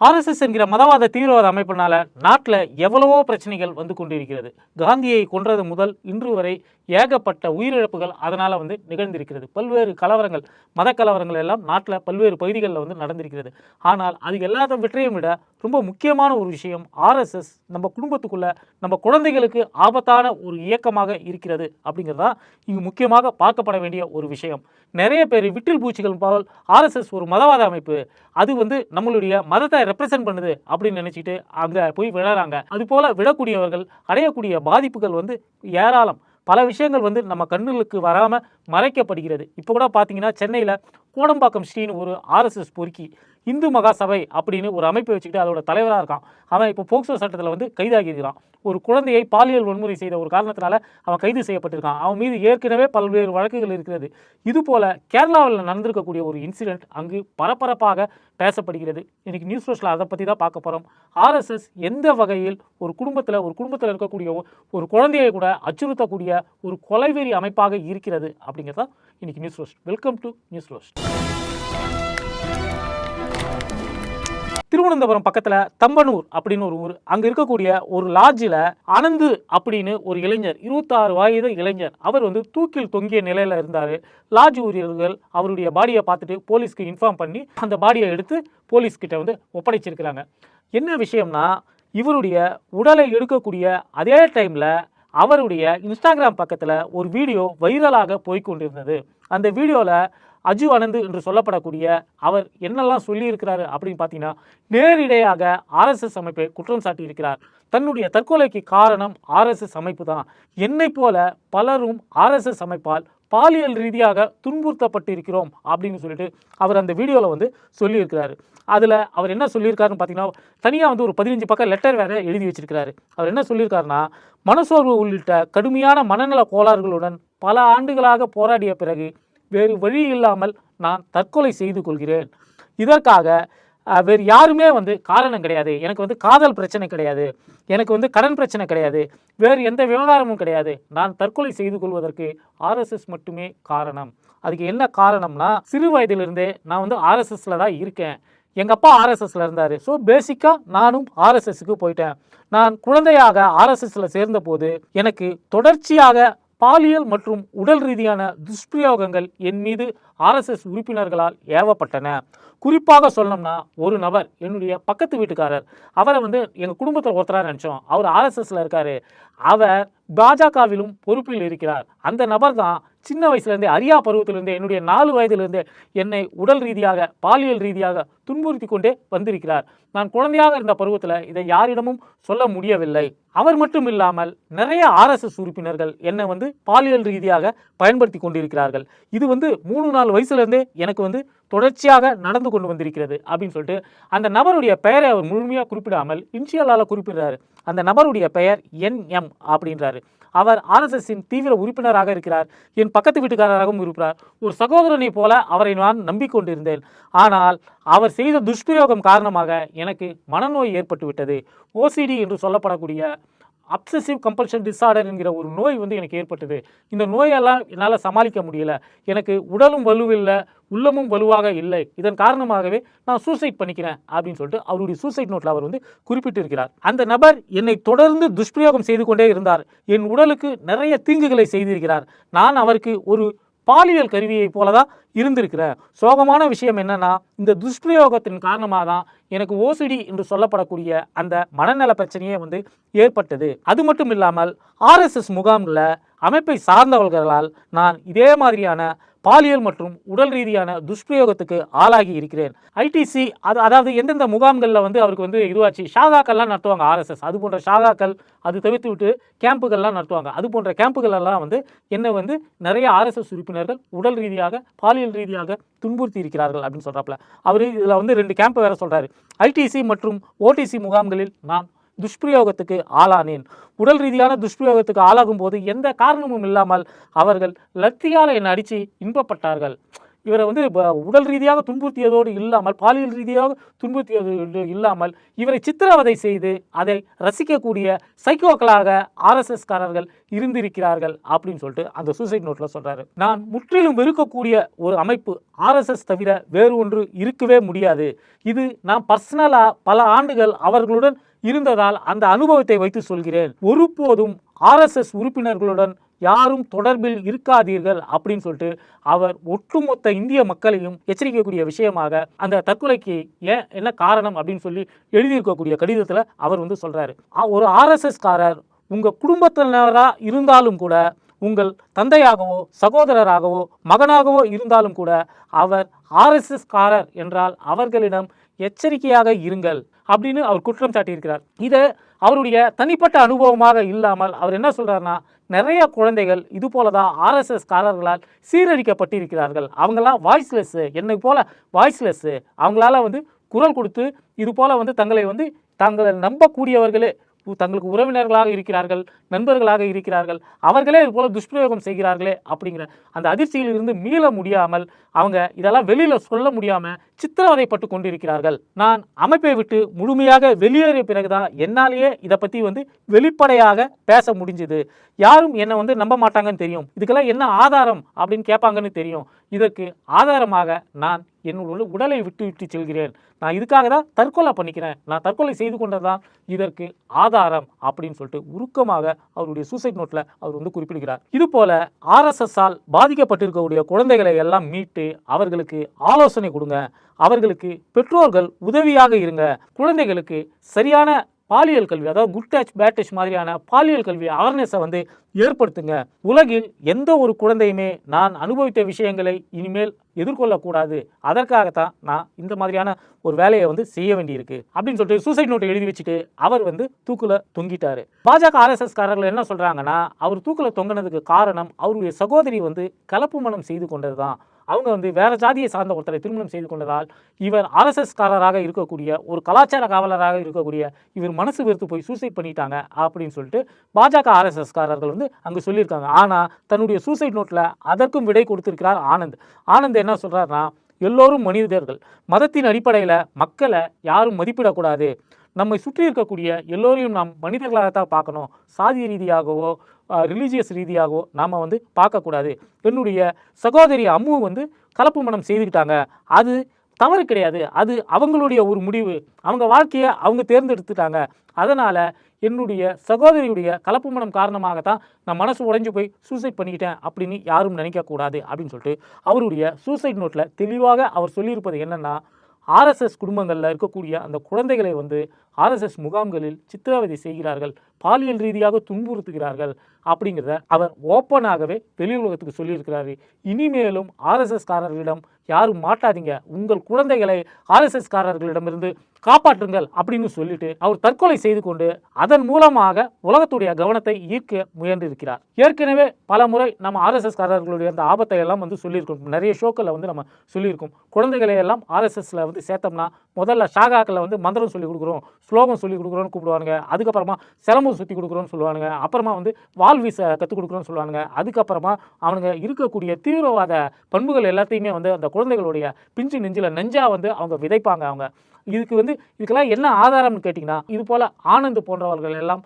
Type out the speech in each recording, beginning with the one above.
RSS என்கிற மதவாத தீவிரவாத அமைப்பினால நாட்டில் எவ்வளவோ பிரச்சனைகள் வந்து கொண்டிருக்கிறது. காந்தியை கொன்றது முதல் இன்று வரை ஏகப்பட்ட உயிரிழப்புகள் அதனால் வந்து நிகழ்ந்திருக்கிறது. பல்வேறு கலவரங்கள் மத கலவரங்கள் எல்லாம் நாட்டில் பல்வேறு பகுதிகளில் வந்து நடந்திருக்கிறது. ஆனால் அது எல்லாத்த வெற்றியும் விட ரொம்ப முக்கியமான ஒரு விஷயம் ஆர்எஸ்எஸ் நம்ம குடும்பத்துக்குள்ளே நம்ம குழந்தைகளுக்கு ஆபத்தான ஒரு இயக்கமாக இருக்கிறது அப்படிங்கிறதா இங்கு முக்கியமாக பார்க்கப்பட வேண்டிய ஒரு விஷயம். நிறைய பேர் விட்டில் பூச்சிகள் போல் ஆர்எஸ்எஸ் ஒரு மதவாத அமைப்பு. அது வந்து நம்மளுடைய மதத்தை ரெப்ரசென்ட் பண்ணுது அப்படின்னு நினச்சிட்டு அங்கே போய் விழறாங்க. அது போல் விழக்கூடியவர்கள் அடையக்கூடிய பாதிப்புகள் வந்து ஏராளம். பல விஷயங்கள் வந்து நம்ம கண்ணுகளுக்கு வராமல் மறைக்கப்படுகிறது. இப்போ கூட பார்த்தீங்கன்னா சென்னையில் கோடம்பாக்கம் ஸ்ரீன்னு ஒரு ஆர்எஸ்எஸ் பொறுக்கி இந்து மகாசபை அப்படின்னு ஒரு அமைப்பை வச்சுக்கிட்டு அதோட தலைவராக இருக்கான். அவன் இப்போ போக்சோ சட்டத்தில் வந்து கைதாகி இருக்கிறான் ஒரு குழந்தையை பாலியல் வன்முறை செய்த ஒரு காரணத்தினால அவன் கைது செய்யப்பட்டிருக்கான். அவன் மீது ஏற்கனவே பல்வேறு வழக்குகள் இருக்கிறது. இது போல கேரளாவில் நடந்திருக்கக்கூடிய ஒரு இன்சிடென்ட் அங்கு பரபரப்பாக பேசப்படுகிறது. இன்னைக்கு நியூஸ் ரோஸ்ல அதை பற்றி தான் பார்க்க போகிறோம் ஆர்எஸ்எஸ் எந்த வகையில் ஒரு குடும்பத்தில் ஒரு குடும்பத்தில் இருக்கக்கூடிய ஒரு குழந்தையை கூட அச்சுறுத்தக்கூடிய ஒரு கொலைவெறி அமைப்பாக இருக்கிறது அப்படிங்கிறதா இன்னைக்கு news roast welcome to news roast Thiruvananthapuram பக்கத்தில் தம்பனூர் அப்படின்னு ஒரு ஊர். அங்கே இருக்கக்கூடிய ஒரு லாட்ஜில் அனந்து அப்படின்னு ஒரு இளைஞர் இருபத்தாறு வயது இளைஞர் அவர் வந்து தூக்கில் தொங்கிய நிலையில் இருந்தார். லாட்ஜ் ஊழியர்கள் அவருடைய பாடியை பார்த்துட்டு போலீஸ்க்கு இன்ஃபார்ம் பண்ணி அந்த பாடியை எடுத்து போலீஸ் கிட்ட வந்து ஒப்படைச்சிருக்கிறாங்க. என்ன விஷயம்னா இவருடைய உடலை எடுக்கக்கூடிய அதே டைமில் அவருடைய இன்ஸ்டாகிராம் பக்கத்தில் ஒரு வீடியோ வைரலாக போய்கொண்டிருந்தது அந்த வீடியோவில் அஜு அனந்த் என்று சொல்லப்படக்கூடிய அவர் என்னெல்லாம் சொல்லியிருக்கிறாரு அப்படின்னு பார்த்தீங்கன்னா நேரிடையாக ஆர்எஸ்எஸ் அமைப்பை குற்றம் சாட்டியிருக்கிறார். தன்னுடைய தற்கொலைக்கு காரணம் ஆர்எஸ்எஸ் அமைப்பு தான். என்னை போல பலரும் ஆர்எஸ்எஸ் அமைப்பால் பாலியல் ரீதியாக துன்புறுத்தப்பட்டிருக்கிறோம் அப்படின்னு சொல்லிட்டு அவர் அந்த வீடியோவில் வந்து சொல்லியிருக்கிறாரு. அதில் அவர் என்ன சொல்லியிருக்காருன்னு பார்த்தீங்கன்னா தனியாக வந்து ஒரு பதினஞ்சு பக்கம் லெட்டர் வேறு எழுதி வச்சிருக்கிறாரு. அவர் என்ன சொல்லியிருக்காருன்னா மனசோர்வு உள்ளிட்ட கடுமையான மனநல கோளாறுகளுடன் பல ஆண்டுகளாக போராடிய பிறகு வேறு வழி இல்லாமல் நான் தற்கொலை செய்து கொள்கிறேன். இதற்காக வேறு யாருமே வந்து காரணம் கிடையாது. எனக்கு வந்து காதல் பிரச்சனை கிடையாது. எனக்கு வந்து கடன் பிரச்சனை கிடையாது. வேறு எந்த விவகாரமும் கிடையாது. நான் தற்கொலை செய்து கொள்வதற்கு ஆர்எஸ்எஸ் மட்டுமே காரணம். அதுக்கு என்ன காரணம்னா சிறு வயதிலிருந்தே நான் வந்து ஆர்எஸ்எஸில் தான் இருக்கேன். எங்கள் அப்பா ஆர்எஸ்எஸில் இருந்தார். ஸோ பேசிக்காக நானும் ஆர்எஸ்எஸ்க்கு போயிட்டேன். நான் குழந்தையாக ஆர்எஸ்எஸில் சேர்ந்தபோது எனக்கு தொடர்ச்சியாக பாலியல் மற்றும் உடல் ரீதியான துஷ்பிரயோகங்கள் என் மீது ஆர்எஸ்எஸ் உறுப்பினர்களால் ஏவப்பட்டன. குறிப்பாக சொல்லணும்னா ஒரு நபர் என்னுடைய பக்கத்து வீட்டுக்காரர் அவரை வந்து எங்கள் குடும்பத்தில் ஒருத்தராக நினச்சோம். அவர் ஆர்எஸ்எஸில் இருக்கார். அவர் பாஜகவிலும் பொறுப்பில் இருக்கிறார். அந்த நபர் தான் சின்ன வயசுலேருந்தே அரியா பருவத்திலிருந்தே என்னுடைய நாலு வயதிலிருந்தே என்னை உடல் ரீதியாக பாலியல் ரீதியாக துன்புறுத்தி கொண்டே வந்திருக்கிறார். நான் குழந்தையாக இருந்த பருவத்தில் இதை யாரிடமும் சொல்ல முடியவில்லை. அவர் மட்டும் இல்லாமல் நிறைய ஆர்எஸ்எஸ் உறுப்பினர்கள் என்னை வந்து பாலியல் ரீதியாக பயன்படுத்தி கொண்டிருக்கிறார்கள். இது வந்து மூணு நாலு வயசுலேருந்தே எனக்கு வந்து தொடர்ச்சியாக நடந்து கொண்டு வந்திருக்கிறது அப்படின்னு சொல்லிட்டு அந்த நபருடைய பெயரை அவர் முழுமையாக குறிப்பிடாமல் இன்ஷியலால் குறிப்பிடுறாரு. அந்த நபருடைய பெயர் என் எம் அப்படின்றாரு. அவர் ஆர்எஸ்எஸ்ஸின் தீவிர உறுப்பினராக இருக்கிறார். என் பக்கத்து வீட்டுக்காரராகவும் இருக்கிறார். ஒரு சகோதரனை போல அவரை நான் நம்பிக்கொண்டிருந்தேன். ஆனால் அவர் செய்த துஷ்பிரயோகம் காரணமாக எனக்கு மனநோய் ஏற்பட்டுவிட்டது. ஓசிடி என்று சொல்லப்படக்கூடிய அப்சசிவ் கம்பல்ஷன் டிஸார்டர் என்கிற ஒரு நோய் வந்து எனக்கு ஏற்பட்டது. இந்த நோயெல்லாம் என்னால் சமாளிக்க முடியல. எனக்கு உடலும் வலுவில்லை உள்ளமும் வலுவாக இல்லை. இதன் காரணமாகவே நான் சூசைட் பண்ணிக்கிறேன் அப்படின்னு சொல்லிட்டு அவருடைய சூசைட் நோட்டில் அவர் வந்து குறிப்பிட்டிருக்கிறார். அந்த நபர் என்னை தொடர்ந்து துஷ்பிரயோகம் செய்து கொண்டே இருந்தார். என் உடலுக்கு நிறைய தீங்குகளை செய்திருக்கிறார். நான் அவருக்கு ஒரு பாலியல் கருவியைப் போல தான் இருந்திருக்கிறேன் சோகமான விஷயம் என்னன்னா இந்த துஷ்பிரயோகத்தின் காரணமாக தான் எனக்கு ஓசிடி என்று சொல்லப்படக்கூடிய அந்த மனநல பிரச்சனையே வந்து ஏற்பட்டது. அது மட்டும் இல்லாமல் ஆர்எஸ்எஸ் முகாமில் அமைப்பை சார்ந்தவர்களால் நான் இதே மாதிரியான பாலியல் மற்றும் உடல் ரீதியான துஷ்பிரயோகத்துக்கு ஆளாகி இருக்கிறேன். ஐடிசி அது அதாவது எந்தெந்த முகாம்களில் வந்து அவருக்கு வந்து இதுவாச்சு ஷாகாக்கள்லாம் நடத்துவாங்க ஆர்எஸ்எஸ் அது போன்ற ஷாகாக்கள் அது தவிர்த்து விட்டு கேம்புகள்லாம் நடத்துவாங்க. அது போன்ற கேம்புகளெல்லாம் வந்து என்னை வந்து நிறைய ஆர்எஸ்எஸ் உறுப்பினர்கள் உடல் ரீதியாக பாலியல் ரீதியாக துன்புறுத்தி இருக்கிறார்கள் அப்படின்னு சொல்கிறாப்புல அவர் இதில் வந்து ரெண்டு கேம்ப் வேறு சொல்கிறாரு ஐடிசி மற்றும் ஓடிசி முகாம்களில் நான் துஷ்பிரயோகத்துக்கு ஆளானேன். உடல் ரீதியான துஷ்பிரயோகத்துக்கு ஆளாகும் போது எந்த காரணமும் இல்லாமல் அவர்கள் லத்தியால் என்னை அடித்து இன்பப்பட்டார்கள். இவரை வந்து ப- உடல் ரீதியாக துன்புறுத்தியதோடு இல்லாமல் பாலியல் ரீதியாக துன்புறுத்தியதோடு இல்லாமல் இவரை சித்திரவதை செய்து அதை ரசிக்கக்கூடிய சைக்கோக்களாக ஆர்எஸ்எஸ்காரர்கள் இருந்திருக்கிறார்கள் அப்படின்னு சொல்லிட்டு அந்த சூசைட் நோட்டில் சொல்கிறாரு நான் முற்றிலும் வெறுக்கக்கூடிய ஒரு அமைப்பு ஆர்எஸ்எஸ் தவிர வேறு ஒன்று இருக்கவே முடியாது. இது நான் பர்சனலாக பல ஆண்டுகள் அவர்களுடன் இருந்ததால் அந்த அனுபவத்தை வைத்து சொல்கிறேன். ஒருபோதும் ஆர்எஸ்எஸ் உறுப்பினர்களுடன் யாரும் தொடர்பில் இருக்காதீர்கள் அப்படின்னு சொல்லிட்டு அவர் ஒட்டுமொத்த இந்திய மக்களையும் எச்சரிக்கக்கூடிய விஷயமாக அந்த தற்கொலைக்கு ஏன் என்ன காரணம் அப்படின்னு சொல்லி எழுதியிருக்கக்கூடிய கடிதத்தில் அவர் வந்து சொல்கிறாரு ஒரு ஆர்எஸ்எஸ் காரர் குடும்பத்தினராக இருந்தாலும் கூட உங்கள் தந்தையாகவோ சகோதரராகவோ மகனாகவோ இருந்தாலும் கூட அவர் ஆர்எஸ்எஸ் காரர் என்றால் அவர்களிடம் எச்சரிக்கையாக இருங்கள் அப்படின்னு அவர் குற்றம் சாட்டியிருக்கிறார். இதை அவருடைய தனிப்பட்ட அனுபவமாக இல்லாமல் அவர் என்ன சொல்கிறாருன்னா நிறைய குழந்தைகள் இது போல தான் ஆர்எஸ்எஸ் காரர்களால் சீரழிக்கப்பட்டிருக்கிறார்கள். அவங்களாம் வாய்ஸ்லெஸ்ஸு என்னை போல வாய்ஸ்லெஸ்ஸு அவங்களால வந்து குரல் கொடுத்து இது போல வந்து தங்களை வந்து தாங்களை நம்பக்கூடியவர்களே தங்களுக்கு உறவினர்களாக இருக்கிறார்கள் நண்பர்களாக இருக்கிறார்கள் அவர்களே இது போல துஷ்பிரயோகம் செய்கிறார்களே அப்படிங்கிற அந்த அதிர்ச்சியில் இருந்து மீள முடியாமல் அவங்க இதெல்லாம் வெளியில சொல்ல முடியாம சித்திரவதைப்பட்டு கொண்டிருக்கிறார்கள். நான் அமைப்பை விட்டு முழுமையாக வெளியேறிய பிறகுதான் என்னாலேயே இதை பத்தி வந்து வெளிப்படையாக பேச முடிஞ்சுது. யாரும் என்னை வந்து நம்ப மாட்டாங்கன்னு தெரியும். இதுக்கெல்லாம் என்ன ஆதாரம் அப்படின்னு கேட்பாங்கன்னு தெரியும். இதற்கு ஆதாரமாக நான் என்னுடைய உடலை விட்டு விட்டு செல்கிறேன். நான் இதுக்காக தான் தற்கொலை பண்ணிக்கிறேன். நான் தற்கொலை செய்து கொண்டதுதான் இதற்கு ஆதாரம் அப்படின்னு சொல்லிட்டு உருக்கமாக அவருடைய சூசைட் நோட்ல அவர் வந்து குறிப்பிடுகிறார். இது போல ஆர்எஸ்எஸ்ஸால் பாதிக்கப்பட்டிருக்கக்கூடிய குழந்தைகளை எல்லாம் மீட்டு அவர்களுக்கு ஆலோசனை கொடுங்க. அவர்களுக்கு பெற்றோர்கள் உதவியாக இருங்க. குழந்தைகளுக்கு சரியான பாலியல் கல்வி அதாவது குட் டச் பேட் டச் மாதிரியான பாலியல் கல்வி அவேர்னஸை வந்து ஏற்படுத்துங்க. உலகில் எந்த ஒரு குழந்தையுமே நான் அனுபவித்த விஷயங்களை இனிமேல் எதிர்கொள்ளக்கூடாது. அதற்காகத்தான் நான் இந்த மாதிரியான ஒரு வேலையை வந்து செய்ய வேண்டியிருக்கு. அப்படின்னு சொல்லிட்டு சூசைட் நோட்டை எழுதி வச்சுட்டு அவர் வந்து தூக்கில் தொங்கிட்டார். பாஜக ஆர்எஸ்எஸ் காரர்கள் என்ன சொல்கிறாங்கன்னா அவர் தூக்கில் தொங்கினதுக்கு காரணம் அவருடைய சகோதரி வந்து கலப்பு மனம் செய்து கொண்டது தான் அவங்க வந்து வேற ஜாதியை சார்ந்த ஒருத்தரை திருமணம் செய்து கொண்டதால் இவர் ஆர்எஸ்எஸ்காரராக இருக்கக்கூடிய ஒரு கலாச்சார காவலராக இருக்கக்கூடிய இவர் மனசு வெறுத்து போய் சூசைட் பண்ணிட்டாங்க அப்படின்னு சொல்லிட்டு பாஜக ஆர்எஸ்எஸ்காரர்கள் வந்து அங்கே சொல்லியிருக்காங்க. ஆனால் தன்னுடைய சூசைட் நோட்டில் அதற்கும் விடை கொடுத்திருக்கிறார் ஆனந்த். ஆனந்த் என்ன சொல்கிறாருன்னா எல்லோரும் மனிதர்கள். மதத்தின் அடிப்படையில் மக்களை யாரும் மதிப்பிடக்கூடாது. நம்மை சுற்றி இருக்கக்கூடிய எல்லோரையும் நாம் மனிதர்களாகத்தான் பார்க்கணும். சாதி ரீதியாகவோ ரிலீஜியஸ் ரீதியாகவோ நாம் வந்து பார்க்கக்கூடாது. என்னுடைய சகோதரி அம்மு வந்து கலப்பு மனம் செய்துக்கிட்டாங்க. அது தவறு கிடையாது. அது அவங்களுடைய ஒரு முடிவு. அவங்க வாழ்க்கையை அவங்க தேர்ந்தெடுத்துட்டாங்க. அதனால் என்னுடைய சகோதரியுடைய கலப்பு மனம் காரணமாக தான் நான் மனசு உடைஞ்சு போய் சூசைட் பண்ணிக்கிட்டேன் அப்படின்னு யாரும் நினைக்கக்கூடாது அப்படின்னு சொல்லிட்டு அவருடைய சூசைட் நோட்டில் தெளிவாக அவர் சொல்லியிருப்பது என்னென்னா ஆர்எஸ்எஸ் குடும்பங்களில் இருக்கக்கூடிய அந்த குழந்தைகளை வந்து ஆர்எஸ்எஸ் முகாம்களில் சித்திரவதை செய்கிறார்கள். பாலியல் ரீதியாக துன்புறுத்துகிறார்கள் அப்படிங்கிறத அவர் ஓப்பனாகவே வெளி உலகத்துக்கு சொல்லியிருக்கிறாரு. இனிமேலும் ஆர்எஸ்எஸ்காரர்களிடம் யாரும் மாட்டாதீங்க. உங்கள் குழந்தைகளை ஆர்எஸ்எஸ்காரர்களிடமிருந்து காப்பாற்றுங்கள் அப்படின்னு சொல்லிட்டு அவர் தற்கொலை செய்து கொண்டு அதன் மூலமாக உலகத்துடைய கவனத்தை ஈர்க்க முயன்றிருக்கிறார். ஏற்கனவே பல முறை நம்ம ஆர்எஸ்எஸ் காரர்களுடைய அந்த ஆபத்தை எல்லாம் வந்து சொல்லியிருக்கோம். நிறைய ஷோக்களில் வந்து நம்ம சொல்லியிருக்கோம். குழந்தைகளை எல்லாம் ஆர்எஸ்எஸ்ல வந்து சேர்த்தோம்னா முதல்ல ஷாகாக்களில் வந்து மந்திரம் சொல்லி கொடுக்குறோம். ஸ்லோகம் சொல்லி கொடுக்குறோன்னு கூப்பிடுவானுங்க. அதுக்கப்புறமா சிலம்பு சுற்றி கொடுக்குறோன்னு சொல்லுவானுங்க. அப்புறமா வந்து வால் வீச கற்றுக் கொடுக்குறோன்னு சொல்லுவானுங்க. அதுக்கப்புறமா அவனுங்க இருக்கக்கூடிய தீவிரவாத பண்புகள் எல்லாத்தையுமே வந்து அந்த குழந்தைகளுடைய பிஞ்சு நெஞ்சில் நெஞ்சாக வந்து அவங்க விதைப்பாங்க அவங்க. இதுக்கு வந்து இதுக்கெல்லாம் என்ன ஆதாரம்னு கேட்டிங்கன்னா இது போல் ஆனந்த் போன்றவர்கள் எல்லாம்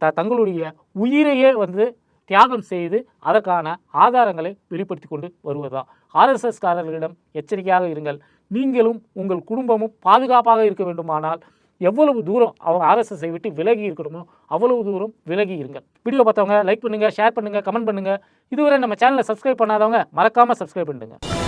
த தங்களுடைய உயிரையே வந்து தியாகம் செய்து அதற்கான ஆதாரங்களை வெளிப்படுத்தி கொண்டு வருவதுதான். ஆர்எஸ்எஸ்காரர்களிடம் எச்சரிக்கையாக இருங்கள். நீங்களும் உங்கள் குடும்பமும் பாதுகாப்பாக இருக்க வேண்டுமானால் எவ்வளவு தூரம் அவங்க ஆர்எஸ்எஸ்ஸை விட்டு விலகி இருக்கணுமோ அவ்வளவு தூரம் விலகி இருங்கள். வீடியோ பார்த்தவங்க லைக் பண்ணுங்கள் ஷேர் பண்ணுங்கள் கமெண்ட் பண்ணுங்கள் இதுவரை நம்ம சேனலை சப்ஸ்கிரைப் பண்ணாதவங்க மறக்காமல் சப்ஸ்கிரைப் பண்ணுங்கள்